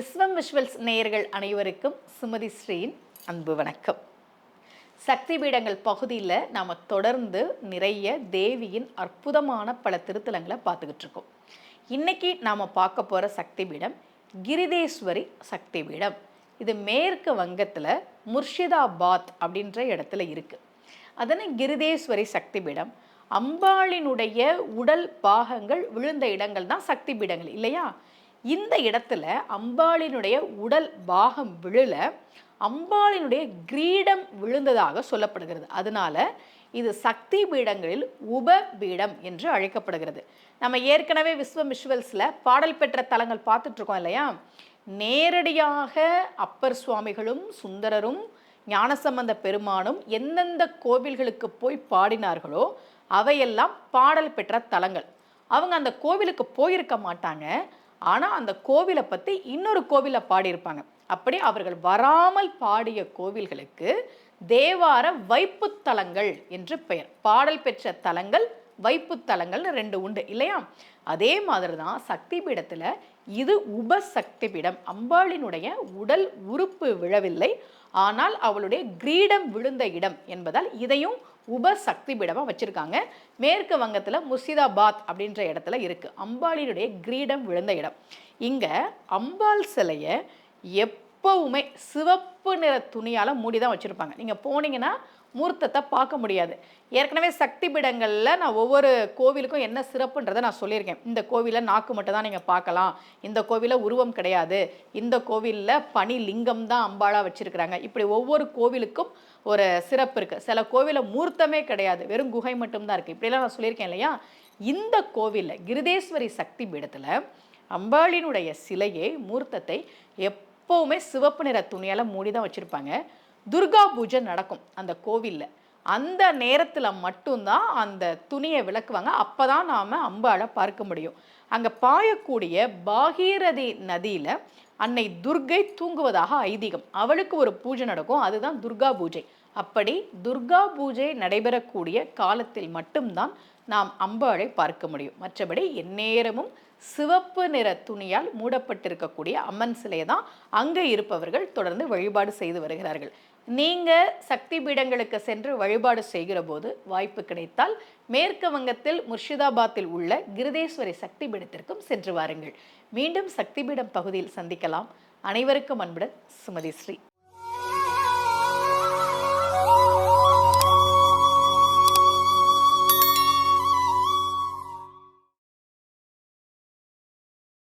விஸ்வம் visuals நேயர்கள் அனைவருக்கும் சுமதி ஸ்ரீயின் அன்பு வணக்கம். சக்தி பீடங்கள் பகுதியில் நாம் தொடர்ந்து நிறைய தேவியின் அற்புதமான பல திருத்தலங்களை பார்த்துக்கிட்டு இருக்கோம். இன்னைக்கு நாம் பார்க்க போகிற சக்தி பீடம் கிரிதேஸ்வரி சக்தி பீடம் இது மேற்கு வங்கத்தில் முர்ஷிதாபாத் அப்படின்ற இடத்துல இருக்குது அதனை கிரிதேஸ்வரி சக்தி பீடம் அம்பாளினுடைய உடல் பாகங்கள் விழுந்த இடங்கள் தான் சக்தி பீடங்கள் இல்லையா? இந்த இடத்துல அம்பாளினுடைய உடல் பாகம் விழுல அம்பாளினுடைய கிரீடம் விழுந்ததாக சொல்லப்படுகிறது. அதனால இது சக்தி பீடங்களில் உப பீடம் என்று அழைக்கப்படுகிறது. நம்ம ஏற்கனவே விஸ்வம் விஷுவல்ஸில் பாடல் பெற்ற தலங்கள் பார்த்துட்ருக்கோம் இல்லையா? நேரடியாக அப்பர் சுவாமிகளும் சுந்தரரும் ஞானசம்பந்த பெருமானும் எந்தெந்த கோவில்களுக்கு போய் பாடினார்களோ அவையெல்லாம் பாடல் பெற்ற தலங்கள். அவங்க அந்த கோவிலுக்கு போயிருக்க மாட்டாங்க. ஆனால் அந்த கோவிலை பற்றி இன்னொரு கோவிலை பாடியிருப்பாங்க. அப்படி அவர்கள் வராமல் பாடிய கோவில்களுக்கு தேவார வைப்புத்தலங்கள் என்று பெயர். பாடல் பெற்ற தலங்கள் வைப்புத்தலங்கள்னு ரெண்டு உண்டு இல்லையா? அதே மாதிரி தான் சக்தி பீடத்தில் இது உபசக்தி பீடம் அம்பாளினுடைய உடல் உறுப்பு விழவில்லை ஆனால் அவளுடைய கிரீடம் விழுந்த இடம் என்பதால் இதையும் உபசக்தி பீடமாக வச்சுருக்காங்க. மேற்கு வங்கத்தில் முர்சிதாபாத் அப்படின்ற இடத்துல இருக்குது அம்பாளினுடைய கிரீடம் விழுந்த இடம். இங்கே அம்பாள் சிலையை எப்பவுமே சிவப்பு நிற துணியால் மூடி தான் வச்சுருப்பாங்க. நீங்கள் போனீங்கன்னா மூர்த்தத்தை பார்க்க முடியாது. ஏற்கனவே சக்தி பீடங்களில் நான் ஒவ்வொரு கோவிலுக்கும் என்ன சிறப்புன்றதை நான் சொல்லியிருக்கேன். இந்த கோவிலில் நாக்கு மட்டும் தான் நீங்கள் பார்க்கலாம். இந்த கோவிலில் உருவம் கிடையாது. இந்த கோவிலில் பனி லிங்கம் தான் அம்பாளாக வச்சுருக்கிறாங்க. இப்படி ஒவ்வொரு கோவிலுக்கும் ஒரு சிறப்பு இருக்குது சில கோவிலில் மூர்த்தமே கிடையாது. வெறும் குகை மட்டும்தான் இருக்குது இப்படிலாம் நான் சொல்லியிருக்கேன் இல்லையா? இந்த கோவிலில் கிருதேஸ்வரி சக்தி பீடத்தில் அம்பாளினுடைய சிலையை மூர்த்தத்தை எப்போவுமே சிவப்பு நிற துணியால் மூடி தான் வச்சுருப்பாங்க. துர்கா பூஜை நடக்கும் அந்த கோவிலில். அந்த நேரத்தில் மட்டும்தான் அந்த துணியை விளக்குவாங்க. அப்போ தான் நாம் அம்பாளை பார்க்க முடியும். அங்கே பாயக்கூடிய பாகீரதி நதியில் அன்னை துர்கை தூங்குவதாக ஐதீகம். அவளுக்கு ஒரு பூஜை நடக்கும். அதுதான் துர்கா பூஜை. அப்படி துர்கா பூஜை நடைபெறக்கூடிய காலத்தில் மட்டும்தான் நாம் அம்பாளை பார்க்க முடியும். மற்றபடி எந்நேரமும் சிவப்பு நிற துணியால் மூடப்பட்டிருக்கக்கூடிய அம்மன் சிலையை தான் அங்கே இருப்பவர்கள் தொடர்ந்து வழிபாடு செய்து வருகிறார்கள். நீங்கள் சக்தி பீடங்களுக்கு சென்று வழிபாடு செய்கிற போது வாய்ப்பு கிடைத்தால் மேற்கு வங்கத்தில் முர்ஷிதாபாத்தில் உள்ள கிருதேஸ்வரி சக்தி பீடத்திற்கும் சென்று வாருங்கள். மீண்டும் சக்தி பீடம் பகுதியில் சந்திக்கலாம். அனைவருக்கும் அன்புடன் சுமதி ஸ்ரீ.